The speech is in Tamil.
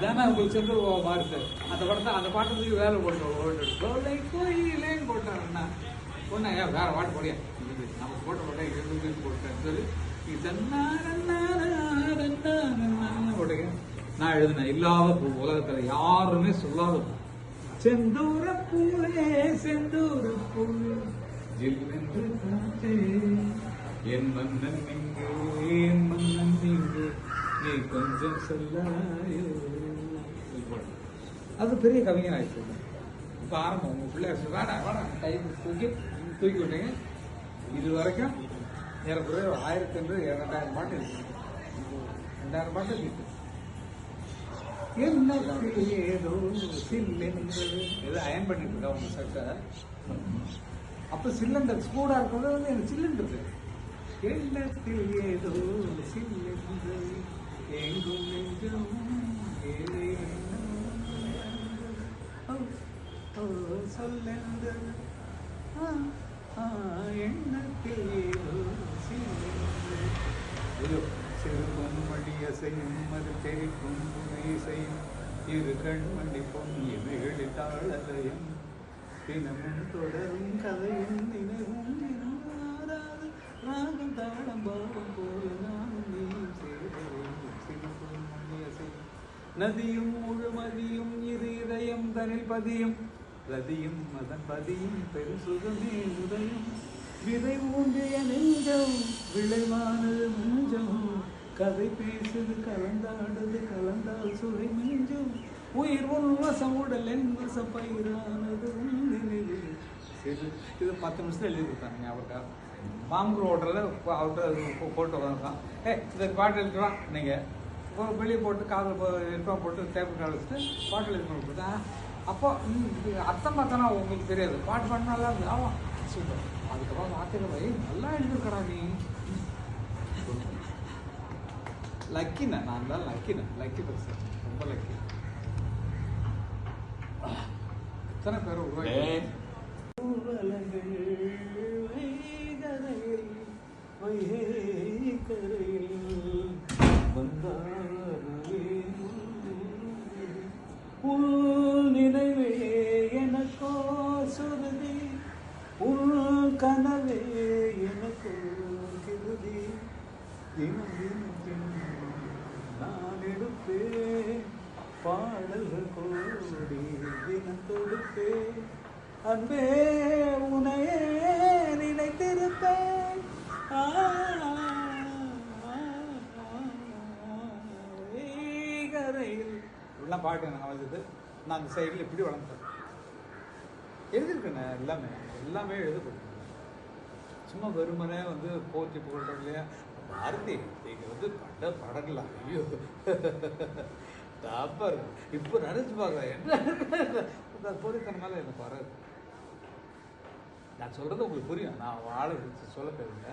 இதானே உங்களுக்கு சென்று மாறுது அந்த படத்தை அந்த பாட்டுக்கு வேலை போட்டோம் ஓட்டு கோலை கோயிலேன்னு ஒன்று ஏன் வேற பாட்டு போடியா இது நம்ம போட்ட போட்டா இது போட்டேன்னு சொல்லி இதெல்லாம் போட்டுங்க. நான் எழுதினேன். இல்லாத பூ உலகத்துல யாருமே சொல்லாத பூ. செந்தூர பூவே செந்தூர பூவே ஜில்லென்று காற்றே, என் மன்னன் இங்கு என் மன்னன் இங்கு. நீ கொஞ்சம் சொல்லாயோ. அது பெரிய கவிஞர் ஆயிடுச்சு. இப்போ ஆரம்பம். உங்கள் பிள்ளையார் சொல்லி, வாடா வாடா தூக்கி தூக்கி விட்டீங்க. இது வரைக்கும் ஏறக்குறைய ஒரு ஆயிரத்தி ஐநூறு இரண்டாயிரம் பாட்டு இருக்கு. ரெண்டாயிரம் பாட்டு இருக்கு. என்னத்தில் ஏதோ சில்லென்று. ஏதோ அயன் பண்ணிட்டு இருக்கா உங்க சட்டை அப்ப சிலிண்டர் சூடா இருக்கிறது வந்து எனக்கு சிலிண்டர் எண்ணத்தில் ஏதோ சில்லென்று. எங்கும் நெஞ்சம் ஏதேனும் ஓ, எண்ணத்தில் ஏதோ ஐயோ சிறுகும் மடிய செய்யும் அது தெரிக்கும் புனை செய்யும் இரு கண்மணி பொங்கி மிகழித்தாளலயம் தினமும் தொடரும் கதையும் நினைவும் நினைவாராது ராகம் தாளம் பாவம் போல நானும் நீயும் சேர்வதும் சிறுகும் மடிய செய்யும் நதியும் முழுமதியும் இரு இதயம் தனில் பதியும். ரதியும் மதன் பதியும் பெரும் உதயம். விதை ஊன்றிய நெஞ்சம் விளைவானது முஞ்சம் கதை பேசுது கலந்தாடுது கலந்தால் சுவை மிஞ்சும். உயிர் உன்வசம் உடல் என் வசம் பயிரானது சரி இது பத்து நிமிஷத்தில் எழுதி கொடுத்தாங்க ஞாபகம் மாம்பூர் ஹோட்டலில் அவர்கிட்ட போட்டு வந்தான் ஏ இந்த பாட்டு எழுதுறான் நீங்கள் இப்போ வெளியே போட்டு காதில் ஹெட்ஃபோன் போட்டு டேபிள் கால் வச்சுட்டு பாட்டு எழுதி கொண்டு அப்போ அர்த்தம் பார்த்தனா உங்களுக்கு தெரியாது. பாட்டு பாட்டு நல்லா இருந்தது ஆமாம் சூப்பர். அதுக்கப்புறம் ஆச்சரியம் போய் நல்லா எழுதிருக்கடா நீ. லக்கிண்ணே நான் தான் லக்கிண்ணே லக்கி பர்சன் ரொம்ப லக்கி எத்தனை பேர் உருவாக்கி கனவே எனக்கு கிருதி தினம் தினம் தினம் நான் எடுப்பேன் பாடல்கள் கோடி தினம் தொடுப்பேன் அன்பே உனையே நினைத்திருப்பேன் எல்லாம் இப்படிலாம் பாட்டு எனக்கு அமைஞ்சது நான் அந்த சைடில் இப்படி வளர்ந்தேன் எழுதியிருக்கேன் எல்லாமே எல்லாமே எழுதப்படும் சும்மா வெறுமனே வந்து போற்றி புகழ்றது இல்லையா பாரதி நீங்கள் வந்து பட படங்களா ஐயோ. டாப்பர் இப்போ நினைச்சு பார்க்குறேன் என்ன போலித்தனமால என்ன வராது நான் சொல்கிறது உங்களுக்கு புரியும். நான் வாழ சொல்ல தேவையில்லை.